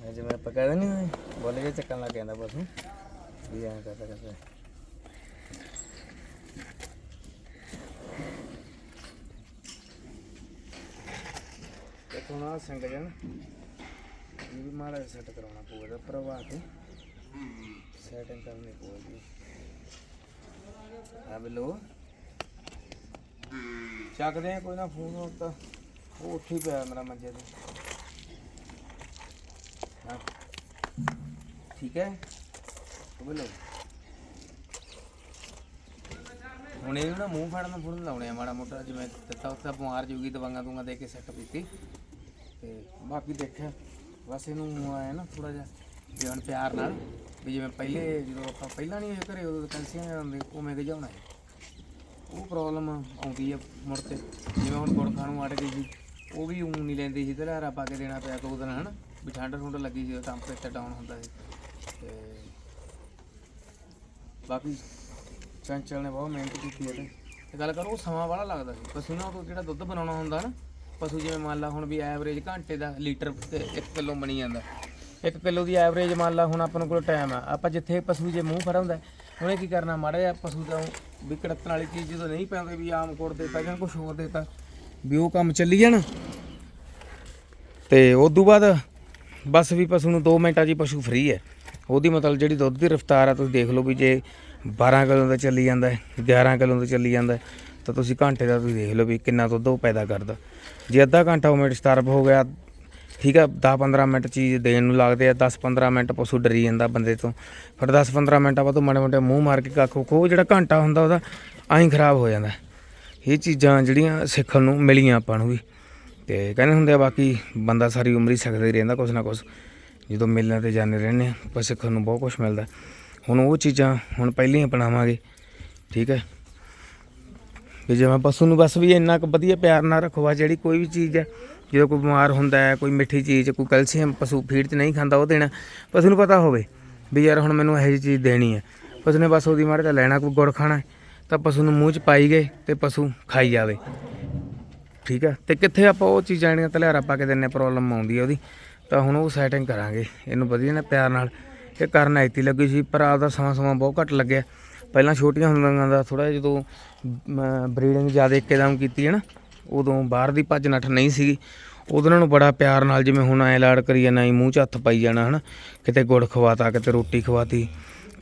ਆਪਾਂ ਕਹਿੰਦੇ ਨਹੀਂ ਬੋਲੇ ਜੇ ਚੱਕਣ ਲੱਗ ਜਾਂਦਾ ਪਸ਼ੂ ਵੀ ਐਂ ਕਰਦਾ ਕਰਦਾ ਤੇ ਹੁਣ ਆ ਸੰਗ ਜਨ ਇਹ ਵੀ ਮਾੜਾ ਸੈੱਟ ਕਰਾਉਣਾ ਪਊਗਾ ਪ੍ਰਭਾ ਕੇ ਸੈਟਿੰਗ ਕਰਨੀ ਪਊਗੀ ਆ ਬਿਲੋ ਚੱਕਦੇ ਆ ਕੋਈ ਨਾ ਫੋਨ ਹੁਣ ਤਾਂ ਉਹ ਉੱਥੇ ਹੀ ਪਿਆ ਮੇਰਾ ਮੰਜੇ ਤੇ ਹਾਂ? ਠੀਕ ਹੈ ਹੁਣ ਇਹਨੂੰ ਨਾ ਮੂੰਹ ਫੜਨ ਫੁੜਨ ਲਾਉਣੇ ਆ ਮਾੜਾ ਮੋਟਾ, ਜਿਵੇਂ ਦਿੱਤਾ ਉੱਤਾ ਬਿਮਾਰ ਜੂਗੀ ਦਵਾਈਆਂ ਦੂੰਗਾ ਦੇ ਕੇ ਸੈੱਟ ਕੀਤੀ। ਤੇ ਬਾਕੀ ਦੇਖਿਆ, ਬਸ ਇਹਨੂੰ ਆਇਆ ਨਾ ਥੋੜਾ ਜਿਹਾ ਵੀ ਪਿਆਰ ਨਾਲ, ਵੀ ਜਿਵੇਂ ਪਹਿਲੇ ਜਦੋਂ ਆਪਾਂ ਪਹਿਲਾਂ ਨਹੀਂ ਇਹ ਘਰੇ ਉਦੋਂ ਕੈਲਸ਼ੀਅਮ ਹੁੰਦੇ, ਉਵੇਂ ਗਜਾਉਣਾ ਹੈ। ਉਹ ਪ੍ਰੋਬਲਮ ਆਉਂਦੀ ਆ ਮੁੜ ਕੇ, ਜਿਵੇਂ ਹੁਣ ਗੁੜ ਖਾਣ ਨੂੰ ਅੜ ਗਈ ਸੀ, ਉਹ ਵੀ ਊਂ ਨਹੀਂ ਲੈਂਦੀ ਸੀ, ਤੇ ਲਹਿਰਾ ਪਾ ਕੇ ਦੇਣਾ ਪਿਆ ਦੋ ਦਿਨ, ਹਨਾ? ਵੀ ਠੰਡ ਠੁੰਡ ਲੱਗੀ ਸੀ ਟੈਂਪਰੇਚਰ ਡਾਊਨ ਹੁੰਦਾ ਸੀ। ਤੇ ਬਾਕੀ ਚੰਚਲ ਨੇ ਬਹੁਤ ਮਿਹਨਤ ਕੀਤੀ ਹੈ ਤੇ। ਗੱਲ ਕਰੋ, ਉਹ ਸਮਾਂ ਵਾਲਾ ਲੱਗਦਾ ਸੀ। ਪਸ਼ੂ ਤੋਂ ਜਿਹੜਾ ਦੁੱਧ ਬਣਾਉਣਾ ਹੁੰਦਾ ਨਾ, ਪਸ਼ੂ ਜਿਵੇਂ ਮੰਨ ਲਾ ਹੁਣ ਵੀ ਐਵਰੇਜ ਘੰਟੇ ਦਾ ਲੀਟਰ ਤੇ 1 ਕਿਲੋ ਬਣੀ ਜਾਂਦਾ। 1 ਕਿਲੋ ਦੀ ਐਵਰੇਜ ਮੰਨ ਲਾ ਹੁਣ ਆਪਾਂ ਨੂੰ ਕੋਲ ਟਾਈਮ ਆ। ਆਪਾਂ ਜਿੱਥੇ ਪਸ਼ੂ ਜੇ ਮੂੰਹ ਫੜਾਉਂਦਾ ਉਹਨੇ ਕੀ ਕਰਨਾ ਮਾੜਾ ਜਿਹਾ ਪਸ਼ੂ ਦਾ ਵੀ ਕੜਤਣ ਵਾਲੀ ਚੀਜ਼ ਜਦੋਂ ਨਹੀਂ ਪੈਂਦੇ ਵੀ ਆਮ ਕੋੜ ਦੇਤਾ ਜਾਂ ਕੁਝ ਹੋਰ ਦੇਤਾ, ਵੀ ਉਹ ਕੰਮ ਚੱਲੀ ਜਾਣ। ਤੇ ਉਸ ਤੋਂ ਬਾਅਦ ਬਸ ਵੀ ਪਸ਼ੂ ਨੂੰ 2 ਮਿੰਟਾਂ 'ਚ ਹੀ ਪਸ਼ੂ ਫ੍ਰੀ ਹੈ। ਉਹਦੀ ਮਤਲਬ ਜਿਹੜੀ ਦੁੱਧ ਦੀ ਰਫ਼ਤਾਰ ਆ ਤੁਸੀਂ ਦੇਖ ਲਓ ਵੀ ਜੇ 12 ਕਿਲੋ ਦਾ ਚੱਲੀ ਜਾਂਦਾ ਹੈ 11 ਕਿਲੋ ਦਾ ਚੱਲੀ ਜਾਂਦਾ ਹੈ, ਤਾਂ ਤੁਸੀਂ ਘੰਟੇ ਦਾ ਤੁਸੀਂ ਦੇਖ ਲਓ ਵੀ ਕਿੰਨਾ ਦੁੱਧ ਉਹ ਪੈਦਾ ਕਰਦਾ। ਜੇ ਅੱਧਾ ਘੰਟਾ ਉਹ ਮਿੰਟ ਸਟਾਰਪ ਹੋ ਗਿਆ ਠੀਕ ਆ 10-15 ਮਿੰਟ ਚੀਜ਼ ਦੇਣ ਨੂੰ ਲੱਗਦੇ ਆ 10-15 ਮਿੰਟ ਪਸ਼ੂ ਡਰੀ ਜਾਂਦਾ ਬੰਦੇ ਤੋਂ। ਫਿਰ 10-15 ਮਿੰਟਾਂ ਬਾਅਦ ਉਹ ਮਾੜੇ ਮੋਟੇ ਮੂੰਹ ਮਾਰ ਕੇ ਕੱਖ ਖੋ ਜਿਹੜਾ ਘੰਟਾ ਹੁੰਦਾ ਉਹਦਾ ਐਂ ਖਰਾਬ ਹੋ ਜਾਂਦਾ। ਇਹ ਚੀਜ਼ਾਂ ਜਿਹੜੀਆਂ ਸਿੱਖਣ ਨੂੰ ਮਿਲੀਆਂ ਆਪਾਂ ਨੂੰ ਵੀ। ਤੇ ਕਹਿੰਦੇ ਹੁੰਦੇ ਆ ਬਾਕੀ ਬੰਦਾ ਸਾਰੀ ਉਮਰ ਹੀ ਸਿੱਖਦਾ ਹੀ ਰਹਿੰਦਾ ਕੁਛ ਨਾ ਕੁਛ। ਜਦੋਂ ਮਿਲਣ ਤੇ ਜਾਂਦੇ ਰਹਿੰਦੇ ਆ ਪਰ ਸਿੱਖਣ ਨੂੰ ਬਹੁਤ ਕੁਝ ਮਿਲਦਾ। ਹੁਣ ਉਹ ਚੀਜ਼ਾਂ ਹੁਣ ਪਹਿਲਾਂ ਹੀ ਅਪਣਾਵਾਂਗੇ, ਠੀਕ ਹੈ? ਵੀ ਜਿਵੇਂ ਪਸ਼ੂ ਨੂੰ ਬਸ ਵੀ ਇੰਨਾ ਕੁ ਵਧੀਆ ਪਿਆਰ ਨਾਲ ਰੱਖੋ ਆ ਜਿਹੜੀ ਕੋਈ ਵੀ ਚੀਜ਼ ਹੈ, ਜਦੋਂ ਕੋਈ ਬਿਮਾਰ ਹੁੰਦਾ ਹੈ, ਕੋਈ ਮਿੱਠੀ ਚੀਜ਼, ਕੋਈ ਕੈਲਸ਼ੀਅਮ ਪਸ਼ੂ ਫੀਡ 'ਚ ਨਹੀਂ ਖਾਂਦਾ ਉਹ ਦੇਣਾ ਪਸ਼ੂ ਨੂੰ ਪਤਾ ਹੋਵੇ ਵੀ ਯਾਰ ਹੁਣ ਮੈਨੂੰ ਇਹੋ ਜਿਹੀ ਚੀਜ਼ ਦੇਣੀ ਹੈ। ਪਸ਼ੂ ਨੇ ਬਸ ਉਹਦੀ ਮਾੜੇ ਤਾਂ ਲੈਣਾ, ਕੋਈ ਗੁੜ ਖਾਣਾ ਤਾਂ ਪਸ਼ੂ ਨੂੰ ਮੂੰਹ 'ਚ ਪਾਈ ਗਏ ਤੇ ਪਸ਼ੂ ਖਾਈ ਜਾਵੇ। ਠੀਕ ਆ ਤੇ ਕਿੱਥੇ ਆਪਾਂ ਉਹ ਚੀਜ਼ਾਂ ਜਿਹੜੀਆਂ ਤਲਿਆਰਾ ਪਾ ਕੇ ਦਿੰਨੇ ਪ੍ਰੋਬਲਮ ਆਉਂਦੀ ਆ ਉਹਦੀ। ਤਾਂ ਹੁਣ ਉਹ ਸੈਟਿੰਗ ਕਰਾਂਗੇ। ਇਹਨੂੰ ਵਧੀਆ ਨਾ ਪਿਆਰ ਨਾਲ। ਇਹ ਕਰਨ ਆਈਤੀ ਲੱਗੀ ਸੀ, ਪਰ ਆਪਦਾ ਸਮਾਂ ਸਮਾਂ ਬਹੁਤ ਘੱਟ ਲੱਗਿਆ। ਪਹਿਲਾਂ ਛੋਟੀਆਂ ਹੁੰਦੀਆਂ ਦਾ ਥੋੜਾ ਜਦੋਂ ਬਰੀਡਿੰਗ ਜ਼ਿਆਦਾ ਇੱਕਦਮ ਕੀਤੀ ਹੈ ਨਾ, ਉਦੋਂ ਬਾਹਰ ਦੀ ਭੱਜ ਨੱਠ ਨਹੀਂ ਸੀਗੀ। ਉਦੋਂ ਉਹਨਾਂ ਨੂੰ ਬੜਾ ਪਿਆਰ ਨਾਲ ਜਿਵੇਂ ਹੁਣ ਐ ਲਾੜ ਕਰੀ ਜਾਣਾ ਹੀ ਮੂੰਹ 'ਚ ਹੱਥ ਪਾਈ ਜਾਣਾ, ਹਨਾ। ਕਿਤੇ ਗੁੜ ਖਵਾਤਾ, ਕਿਤੇ ਰੋਟੀ ਖਵਾਤੀ,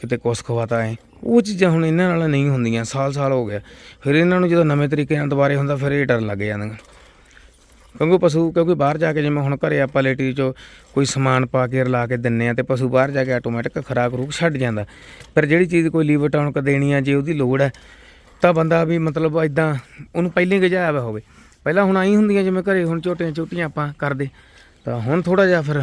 ਕਿਤੇ ਕੁਛ ਖਵਾਤਾ ਐ। ਉਹ ਚੀਜ਼ਾਂ ਹੁਣ ਇਹਨਾਂ ਨਾਲ ਨਹੀਂ ਹੁੰਦੀਆਂ, ਸਾਲ ਸਾਲ ਹੋ ਗਿਆ ਫਿਰ ਇਹਨਾਂ ਨੂੰ ਜਦੋਂ ਨਵੇਂ ਤਰੀਕੇ ਨਾਲ ਦੁਬਾਰੇ ਹੁੰਦਾ, ਫਿਰ ਇਹ ਡਰ ਲੱਗ ਜਾਂਦੀਆਂ ਕਿਉਂਕਿ ਪਸ਼ੂ, ਕਿਉਂਕਿ ਬਾਹਰ ਜਾ ਕੇ ਜਿਵੇਂ ਹੁਣ ਘਰੇ ਆਪਾਂ ਲੇਟੀ ਚੋਂ ਕੋਈ ਸਮਾਨ ਪਾ ਕੇ ਰਲਾ ਕੇ ਦਿੰਨੇ ਆ ਤੇ ਪਸ਼ੂ ਬਾਹਰ ਜਾ ਕੇ ਆਟੋਮੈਟਿਕ ਖਰਾਕ ਰੂਕ ਛੱਡ ਜਾਂਦਾ। ਪਰ ਜਿਹੜੀ ਚੀਜ਼ ਕੋਈ ਲੀਵਰ ਟਾਉਨਕ ਦੇਣੀ ਆ, ਜੇ ਉਹਦੀ ਲੋੜ ਹੈ, ਤਾਂ ਬੰਦਾ ਵੀ ਮਤਲਬ ਇਦਾਂ ਉਹਨੂੰ ਪਹਿਲਾਂ ਹੀ ਗਜਾਇਆ ਹੋਇਆ ਹੋਵੇ। ਪਹਿਲਾਂ ਹੁਣ ਆਈ ਹੁੰਦੀਆਂ ਜਿਵੇਂ ਘਰੇ ਹੁਣ ਛੋਟੀਆਂ ਛੋਟੀਆਂ ਆਪਾਂ ਕਰਦੇ, ਤਾਂ ਹੁਣ ਥੋੜਾ ਜਿਹਾ ਫਿਰ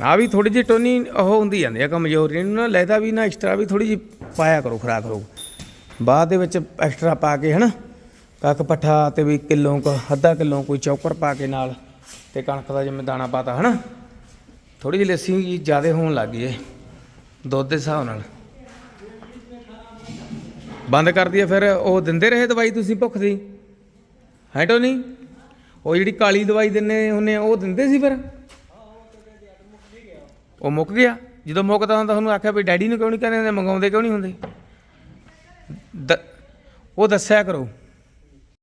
ਆ ਵੀ ਥੋੜੀ ਜਿਹੀ ਟੋਨੀ ਉਹ ਹੁੰਦੀ ਜਾਂਦੀ ਆ ਕਮਜ਼ੋਰ ਇਹਨੂੰ ਨਾ ਲੈਦਾ ਵੀ ਨਾ ਐਕਸਟਰਾ ਵੀ ਥੋੜੀ ਜਿਹੀ ਪਾਇਆ ਕਰੋ ਖਰਾਕ ਰੋ ਬਾਅਦ ਦੇ ਵਿੱਚ ਐਕਸਟਰਾ ਪਾ ਕੇ ਹਨਾ, ਕੱਖ ਪੱਠਾ ਤੇ ਵੀ ਕਿਲੋ ਕੁ, ਅੱਧਾ ਕਿਲੋ ਕੋਈ ਚੌਕਰ ਪਾ ਕੇ ਨਾਲ ਤੇ ਕਣਕ ਦਾ ਜਿਵੇਂ ਦਾਣਾ ਪਾਤਾ ਹਨਾ ਥੋੜੀ ਜਿਹੀ ਲੱਸੀ ਜ਼ਿਆਦਾ ਹੋਣ ਲੱਗ ਗਈ ਏ, ਦੁੱਧ ਦੇ ਹਿਸਾਬ ਨਾਲ। ਬੰਦ ਕਰ ਦਈਏ ਫਿਰ, ਉਹ ਦਿੰਦੇ ਰਹੇ ਦਵਾਈ ਤੁਸੀਂ ਭੁੱਖ ਦੀ? ਹੈ ਟੋਨੀ? ਉਹ ਜਿਹੜੀ ਕਾਲੀ ਦਵਾਈ ਦਿੰਨੇ ਹੁੰਨੇ ਉਹ ਦਿੰਦੇ ਸੀ ਫਿਰ? ਉਹ ਮੁੱਕ ਗਿਆ। ਜਦੋਂ ਮੁੱਕਦਾ ਹੁੰਦਾ ਤੁਹਾਨੂੰ ਆਖਿਆ ਵੀ ਡੈਡੀ ਨੂੰ ਕਿਉਂ ਨਹੀਂ ਕਹਿੰਦੇ ਹੁੰਦੇ ਮੰਗਾਉਂਦੇ ਕਿਉਂ ਨਹੀਂ ਹੁੰਦੇ? ਦ- ਉਹ ਦੱਸਿਆ ਕਰੋ।